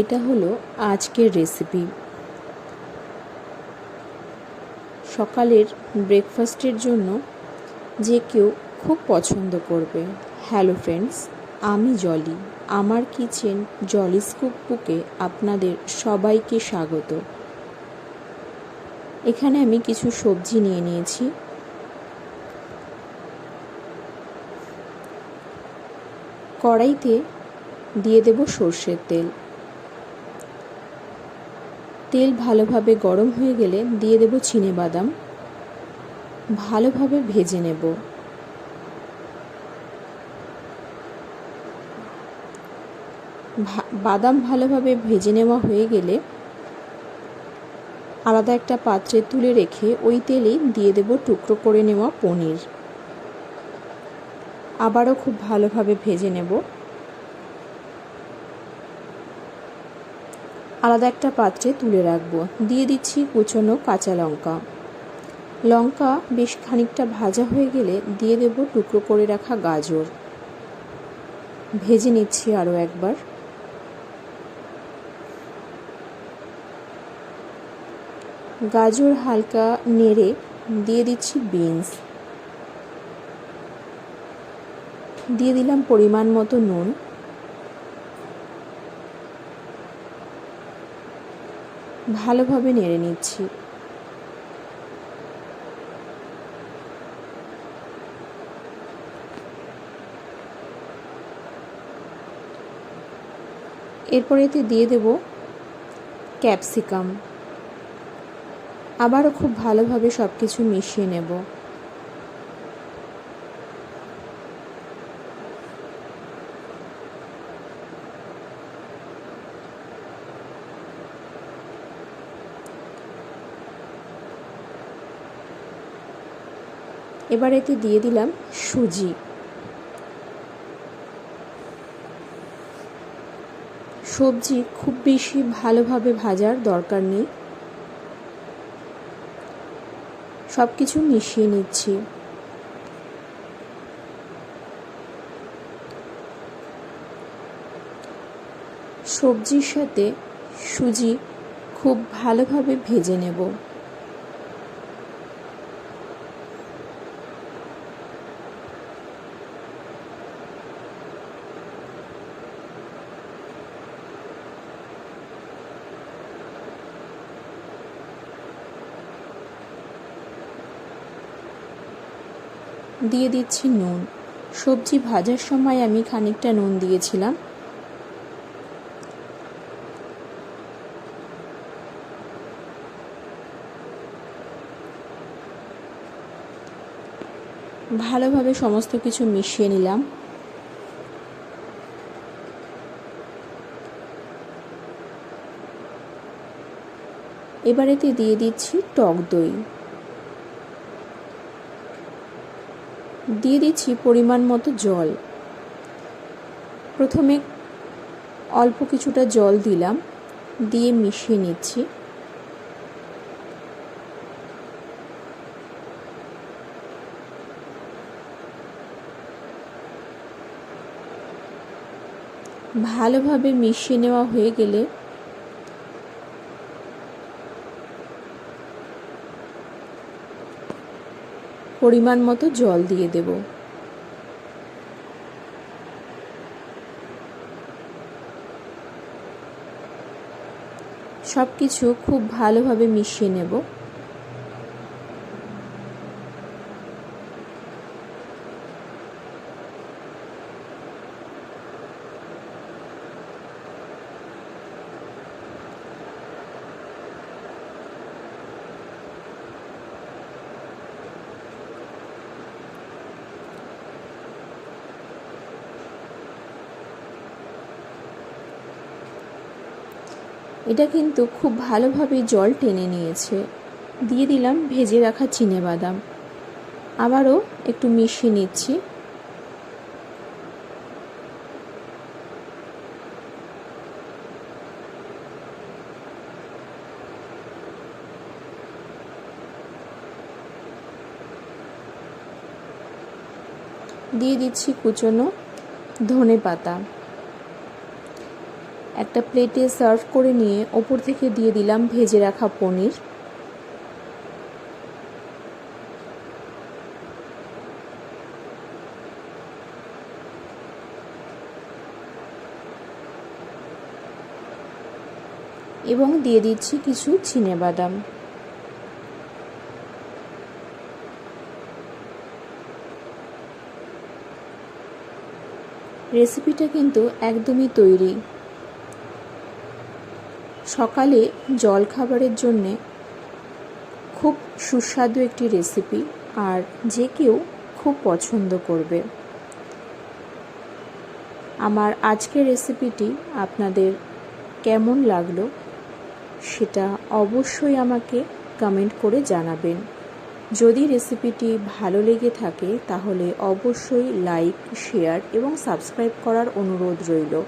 এটা হলো আজকের রেসিপি সকালের ব্রেকফাস্টের জন্য যে কেউ খুব পছন্দ করবে। হ্যালো ফ্রেন্ডস আমি জলি আমার কিচেন জলি স্কুপ বুকে আপনাদের সবাইকে স্বাগত। এখানে আমি কিছু সবজি নিয়ে নিয়েছি। কড়াইতে দিয়ে দেব সর্ষের তেল। তেল ভালোভাবে গরম হয়ে গেলে দিয়ে দেব চিনে বাদাম। ভালোভাবে ভেজে নেব। বাদাম ভালোভাবে ভেজে নেওয়া হয়ে গেলে আলাদা একটা পাত্রে তুলে রেখে ওই তেলেই দিয়ে দেব টুকরো করে নেওয়া পনির। আবারও খুব ভালোভাবে ভেজে নেব। আলাদা একটা পাত্রে তুলে রাখব। দিয়ে দিচ্ছি কুচনো কাঁচা লঙ্কা। লঙ্কা বেশ খানিকটা ভাজা হয়ে গেলে দিয়ে দেব টুকরো করে রাখা গাজর। ভেজে নিচ্ছি আরও একবার। গাজর হালকা নেড়ে দিয়ে দিচ্ছি বিনস। দিয়ে দিলাম পরিমাণ মতো নুন। ভালোভাবে নেড়ে নিচ্ছি। এরপর এতে দিয়ে দেব ক্যাপসিকাম। আবারও খুব ভালোভাবে সব কিছু মিশিয়ে নেব। এবার এতে দিয়ে দিলাম সুজি। সবজি খুব বেশি ভালোভাবে ভাজার দরকার নেই। সব কিছু মিশিয়ে নিচ্ছি। সবজির সাথে সুজি খুব ভালোভাবে ভেজে নেব। দিয়ে দিচ্ছি নুন। সবজি ভাজার সময় আমি খানিকটা নুন দিয়েছিলাম। ভালোভাবে সমস্ত কিছু মিশিয়ে নিলাম। এবার এতে দিয়ে দিচ্ছি টক দই। দিয়ে দিচ্ছি পরিমাণ মতো জল। প্রথমে অল্প কিছুটা জল দিলাম, দিয়ে মিশিয়ে নিচ্ছি। ভালোভাবে মিশিয়ে নেওয়া হয়ে গেলে পরিমাণ মতো জল দিয়ে দেব। সব কিছু খুব ভালোভাবে মিশিয়ে নেব। এটা কিন্তু খুব ভালোভাবে জল টেনে নিয়েছে। দিয়ে দিলাম ভেজে রাখা চিনে বাদাম। আবারও একটু মিশিয়ে নিচ্ছি। দিয়ে দিচ্ছি কুচনো ধনে পাতা একটা প্লেটে সার্ভ করে নিয়ে ওপর থেকে দিয়ে দিলাম ভেজে রাখা পনির। এবং দিয়ে দিচ্ছি কিছু চিনে বাদাম। রেসিপিটা কিন্তু একদমই তৈরি। সকালে জলখাবারের জন্যে খুব সুস্বাদু একটি রেসিপি আর যে কেউ খুব পছন্দ করবে। আমার আজকের রেসিপিটি আপনাদের কেমন লাগল সেটা অবশ্যই আমাকে কমেন্ট করে জানাবেন। যদি রেসিপিটি ভালো লেগে থাকে তাহলে অবশ্যই লাইক শেয়ার এবং সাবস্ক্রাইব করার অনুরোধ রইল।